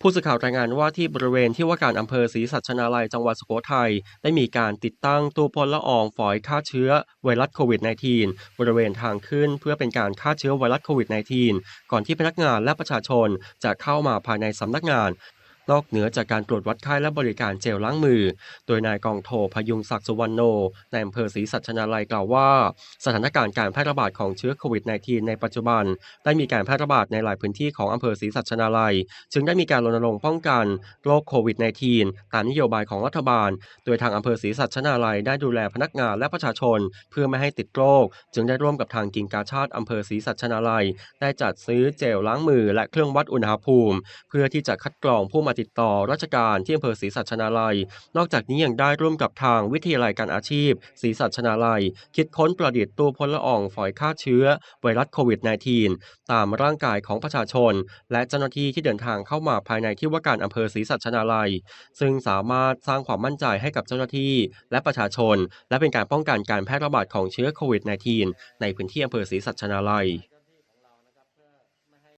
ผู้สื่อข่าวรายงานว่าที่บริเวณที่ว่าการอำเภอศรีสัชนาลัยจังหวัดสุโขทัยได้มีการติดตั้งตู้พ่นละอองฝอยฆ่าเชื้อไวรัสโควิด -19 บริเวณทางขึ้นเพื่อเป็นการฆ่าเชื้อไวรัสโควิด -19 ก่อนที่พนักงานและประชาชนจะเข้ามาภายในสำนักงาน นอกเหนือจากการตรวจวัดไข้และบริการเจลล้างมือ โดยนายกองโทพยุงศักดิ์สุวรรณโนในอำเภอศรีสัชนาลัยกล่าวว่า สถานการณ์การแพร่ระบาดของเชื้อโควิด -19 ในปัจจุบัน ได้มีการแพร่ระบาดในหลายพื้นที่ของอำเภอศรีสัชนาลัย จึงได้มีการรณรงค์ป้องกันโรคโควิด -19 ตามนโยบายของรัฐบาล โดยทางอำเภอศรีสัชนาลัยได้ดูแลพนักงานและประชาชน เพื่อไม่ให้ติดโรคจึงได้ร่วมกับทางกิ่งกาชาติอำเภอศรีสัชนาลัย ได้จัดซื้อเจลล้างมือและเครื่องวัดอุณหภูมิ เพื่อที่จะคัดกรองผู้มาติดต่อราชการที่อำเภอศรีสัชนาลัย นอกจากนี้ยังได้ร่วมกับทางวิทยาลัยการอาชีพศรีสัชนาลัย คิดค้นประดิษฐ์ตู้พ่นละอองฝอยฆ่าเชื้อ ไวรัสโควิด -19 ตามร่างกายของประชาชน และเจ้าหน้าที่ที่เดินทางเข้ามาภายในที่ว่าการอำเภอศรีสัชนาลัย ซึ่งสามารถสร้างความมั่นใจให้กับเจ้าหน้าที่ และประชาชน และเป็นการป้องกันการแพร่ระบาดของเชื้อโควิด -19 ในพื้นที่อำเภอศรีสัชนาลัย